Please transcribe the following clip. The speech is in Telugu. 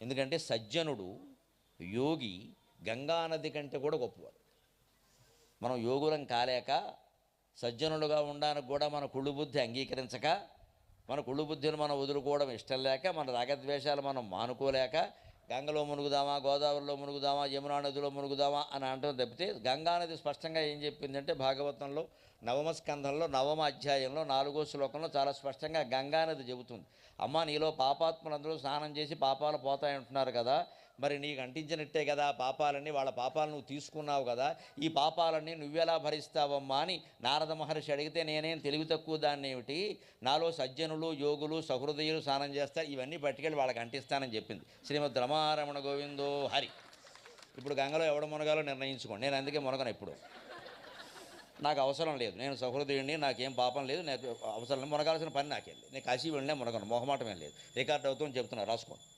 ఎందుకంటే సజ్జనుడు యోగి గంగానది కంటే కూడా గొప్పవాడు. మనం యోగులం కాలేక సజ్జనులుగా ఉండడానికి కూడా మన కుళ్ళు బుద్ధి అంగీకరించక మన కుళ్ళు బుద్ధిని మనం వదులుకోవడం ఇష్టం లేక మన రాగద్వేషాలు మనం మానుకోలేక గంగలో మునుగుదామా గోదావరిలో మునుగుదామా యమునా నదిలో మునుగుదామా అని అంటాం తప్పితే గంగా నది స్పష్టంగా ఏం చెప్పిందంటే భాగవతంలో నవమ స్కంధంలో నవమ అధ్యాయంలో నాలుగో శ్లోకంలో చాలా స్పష్టంగా గంగా నది చెబుతుంది. అమ్మ నీలో పాపాత్ములందరూ స్నానం చేసి పాపాలు పోతాయంటున్నారు కదా మరి నీకు అంటించినట్టే కదా పాపాలని పాపాలన్నీ వాళ్ళ పాపాలు నువ్వు తీసుకున్నావు కదా ఈ పాపాలన్నీ నువ్వెలా భరిస్తావమ్మా అని నారద మహర్షి అడిగితే నేనేం తెలివి తక్కువ దాన్ని ఏమిటి నాలో సజ్జనులు యోగులు సహృదయులు స్నానం చేస్తారు ఇవన్నీ పట్టుకెళ్ళి వాళ్ళకి అంటిస్తానని చెప్పింది. శ్రీమద్ రమారమణ గోవిందో హరి. ఇప్పుడు గంగలో ఎవడ మునగాలో నిర్ణయించుకోండి నేను అందుకే మునగను ఇప్పుడు నాకు అవసరం లేదు. నేను సహృదయుడిని నాకేం పాపం లేదు. నాకు అవసరం మునగాల్సిన పని నాకేం లేదు నేను కాశీ వెళ్ళినా మునగను. మొహమాటం ఏం లేదు. రికార్డ్ అవుతుందని చెప్తున్నా. రాసుకోండి